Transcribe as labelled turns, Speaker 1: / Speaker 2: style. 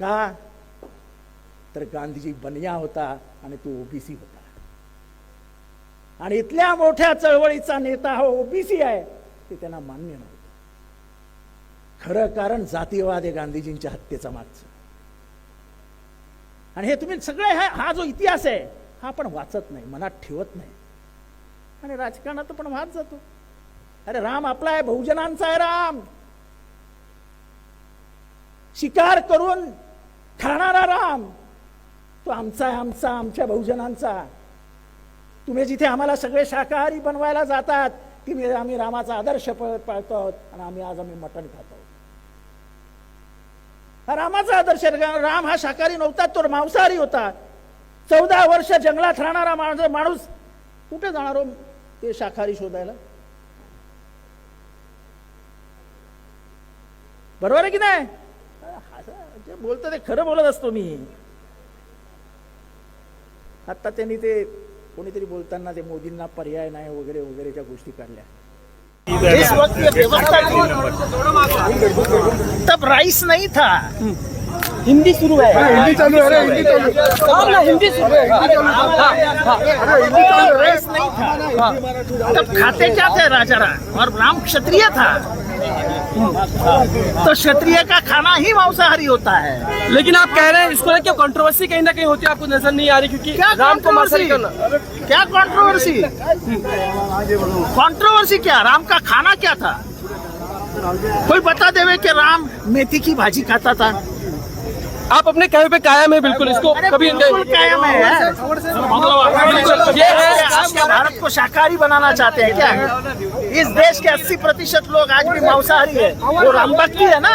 Speaker 1: का? तर गांधीजी बनिया होता आणि तो ओबीसी होता. आणि इथल्या मोठ्या चळवळीचा नेता हा ओबीसी आहे ते त्यांना मान्य नव्हतं. खरं कारण जातीयवाद आहे गांधीजींच्या हत्येचा मागचं. आणि हे तुम्ही सगळे हा हा जो इतिहास आहे हा आपण वाचत नाही मनात ठेवत नाही. आणि राजकारणात पण वाच जातो. अरे राम आपला आहे बहुजनांचा आहे राम. शिकार करून खाणारा राम तो आमचा आहे आमचा आमच्या बहुजनांचा. तुम्ही जिथे आम्हाला सगळे शाकाहारी बनवायला जातात तिथे आम्ही रामाचा आदर्श पाळतो आहोत आणि आम्ही आज आम्ही मटण खातो हा रामाचा आदर्श राम हा शाकाहारी नव्हता तो मांसाहारी होता. चौदा वर्ष जंगलात राहणारा माणूस माणूस कुठे जाणार हो ते शाकाहारी शोधायला? बरोबर आहे की नाही? असं जे बोलतो ते खरं बोलत असतो मी. आता त्यांनी ते कोणीतरी बोलताना ते मोदींना पर्याय नाही वगैरे वगैरे त्या गोष्टी काढल्या. तब राइस नहीं था.
Speaker 2: हिंदी शुरू है.
Speaker 3: हिंदी चालू है हिंदी चालू है.
Speaker 2: हाँ, ना, हिंदी शुरू है
Speaker 1: राइस नहीं था. तब खाते क्या थे राजा राम? और राम क्षत्रिय था. तो क्षत्रिय का खाना ही मांसाहारी होता है।
Speaker 2: लेकिन आप कह रहे हैं इसको लेकर कंट्रोवर्सी कहीं ना कहीं होती है आपको नज़र नहीं आ रही क्योंकि
Speaker 1: क्या
Speaker 2: राम को मांसाहारी करना
Speaker 1: क्या कंट्रोवर्सी कंट्रोवर्सी क्या? राम का खाना क्या था? कोई बता देवे कि राम मेथी की भाजी खाता था।
Speaker 2: आप अपने कहे पे कायम है बिल्कुल इसको कभी
Speaker 1: कायम है।
Speaker 2: ये है
Speaker 1: भारत को शाकाहारी बनाना चाहते हैं क्या? इस देश के 80 प्रतिशत लोग आज भी मांसाहारी है। वो राम भक्ति है ना?